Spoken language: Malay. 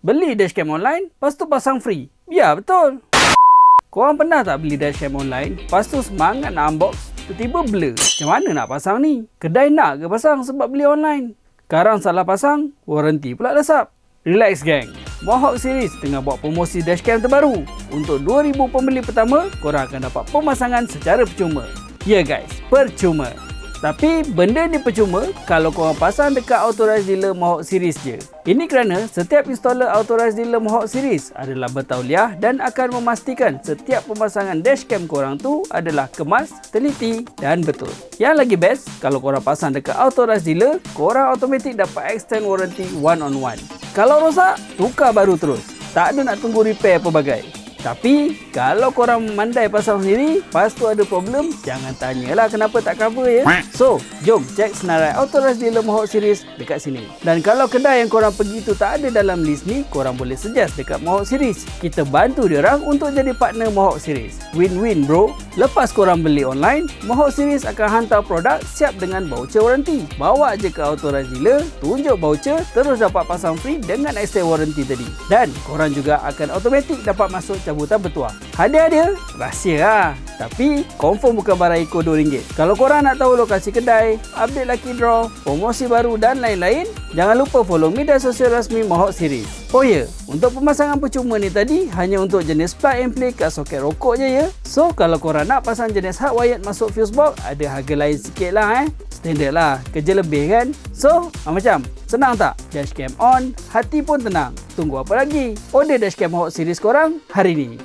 Beli dashcam online, lepas tu pasang free. Ya, betul. Korang pernah tak beli dashcam online, lepas tu semangat nak unbox, tiba-tiba blur. Macam mana nak pasang ni? Kedai nak ke pasang sebab beli online? Sekarang salah pasang, warranty pula lesap. Relax gang. Mohawk Series tengah buat promosi dashcam terbaru. Untuk 2000 pembeli pertama, korang akan dapat pemasangan secara percuma. Ya guys, percuma. Tapi benda ni percuma kalau korang pasang dekat authorized dealer Mohawk Series je. Ini kerana setiap installer authorized dealer Mohawk Series adalah bertauliah dan akan memastikan setiap pemasangan dashcam korang tu adalah kemas, teliti dan betul. Yang lagi best, kalau korang pasang dekat authorized dealer, korang automatik dapat extend warranty one on one. Kalau rosak, tukar baru terus. Tak ada nak tunggu repair apa bagai. Tapi kalau korang mandai pasang sendiri Lepas tu ada problem Jangan tanyalah kenapa tak cover ya. So jom cek senarai authorized dealer Mohawk Series dekat sini. Dan kalau kedai yang korang pergi tu tak ada dalam list ni Korang boleh suggest dekat Mohawk Series. Kita bantu diorang untuk jadi partner Mohawk Series. Win-win bro. Lepas korang beli online Mohawk Series akan hantar produk siap dengan voucher warranty. Bawa je ke authorized dealer Tunjuk voucher Terus dapat pasang free dengan extend warranty tadi. Dan korang juga akan automatik dapat masuk cabutan bertuah. Hadiah dia rahsia lah. Tapi confirm bukan barang ikut RM2. Kalau korang nak tahu lokasi kedai, update lucky draw, promosi baru dan lain-lain, jangan lupa follow media sosial rasmi Mohawk Series. Oh ya, untuk pemasangan percuma ni tadi hanya untuk jenis plug and play kat soket rokok je ya. So kalau korang nak pasang jenis hardwired masuk fuse box, ada harga lain sikit lah eh. Standard lah, kerja lebih kan? So, macam senang tak? Dashcam on, hati pun tenang. Tunggu apa lagi? Order dashcam Hot Series korang hari ni.